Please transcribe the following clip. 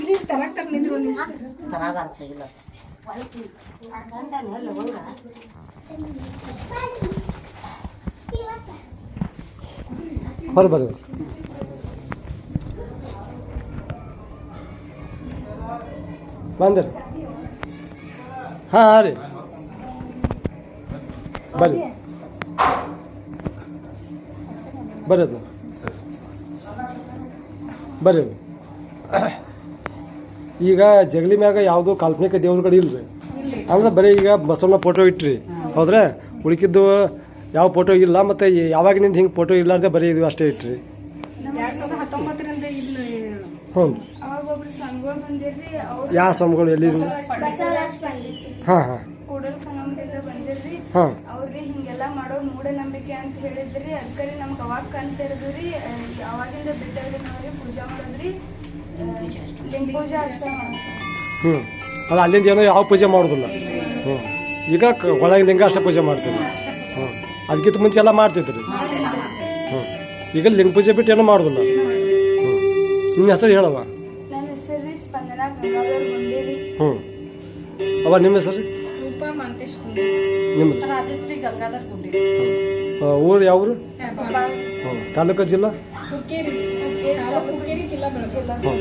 ಇಲ್ಲಿ ತರಕ್ ತರ ನಿಂದ್ರು ಬಂದ್ರಿ. ಹಾಂ ಹಾಂ ರೀ. ಬರ್ರಿ ಬರ್ರಿ ಅದು ಬರ್ರಿ. ಈಗ ಜಗಲಿ ಮ್ಯಾಗ ಯಾವುದೋ ಕಾಲ್ಪನಿಕ ದೇವ್ರ ಕಡೆ ರೀ ಅಂದ್ರೆ ಬರೀ ಈಗ ಬಸವಣ್ಣ ಫೋಟೋ ಇಟ್ರಿ. ಹೌದ್ರೆ? ಉಳಿಕಿದ್ದು ಯಾವ ಫೋಟೋ ಇಲ್ಲ ಮತ್ತು ಯಾವಾಗಿನಿಂದ ಹಿಂಗೆ ಫೋಟೋ ಇಲ್ಲಾರ್ದೆ ಬರೀ ಇದು ಅಷ್ಟೇ ಇಟ್ರಿ. ಇಲ್ಲಿ ಹ್ಞೂ. ಯಾವ ಸ್ವಾಮಿಗಳು ಎಲ್ಲಿ ಹಾಂ ಹಾಂ. ಹಾಂ. ಮೂಢನಂಬಿಕೆ ಅಂತ ಹೇಳಿದ್ರಿ ಅದಕ್ಕೆ ನಮ್ಗೆ ಅವಾಗ ಕಂತಿರಿದ್ರಿ ಅವಾಗಿಂದ ಬಿಟ್ಟಿದ್ರಿ ನಾವ್ರಿ ಪೂಜಾ ಮಾಡೋದ್ರಿ? ಲಿಂಗ ಪೂಜಾ ಅಷ್ಟೇ ಹ್ಞೂ ಅದು ಅಲ್ಲಿಂದ ಏನೋ ಯಾವ ಪೂಜೆ ಮಾಡೋದಿಲ್ಲ. ಹ್ಞೂ ಈಗ ಒಳಗೆ ಲಿಂಗ ಅಷ್ಟೇ ಪೂಜೆ ಮಾಡ್ತೀವಿ ಹ್ಞೂ ಅದಕ್ಕಿಂತ ಮುಂಚೆ ಎಲ್ಲ ಮಾಡ್ತಿದ್ರಿ. ಹ್ಞೂ ಈಗ ಲಿಂಗ ಪೂಜೆ ಬಿಟ್ಟು ಏನೂ ಮಾಡೋದಿಲ್ಲ. ಹ್ಞೂ ನಿನ್ನ ಹೆಸರು ಹೇಳವ ನನ್ನ ಹೆಸರು ರೀ ಸ್ಪಂದನ ಹ್ಞೂ ಅವ ನಿಮ್ಮ ಹೆಸರು ರೂಪಾ ಮಂತೇಶ್ ನಿಮ್ಮದು ರಾಜಶ್ರೀ ಗಂಗಾಧರ್ ಗುಂಡಿ ಆ, ಊರು ಯಾವ ಊರು ಹ್ಞೂ ತಾಲೂಕು ಜಿಲ್ಲಾ ಹುಕ್ಕೇರಿ ಹುಕ್ಕೇರಿ ಜಿಲ್ಲಾ ಬೆಳಗಾವಿ ಹ್ಞೂ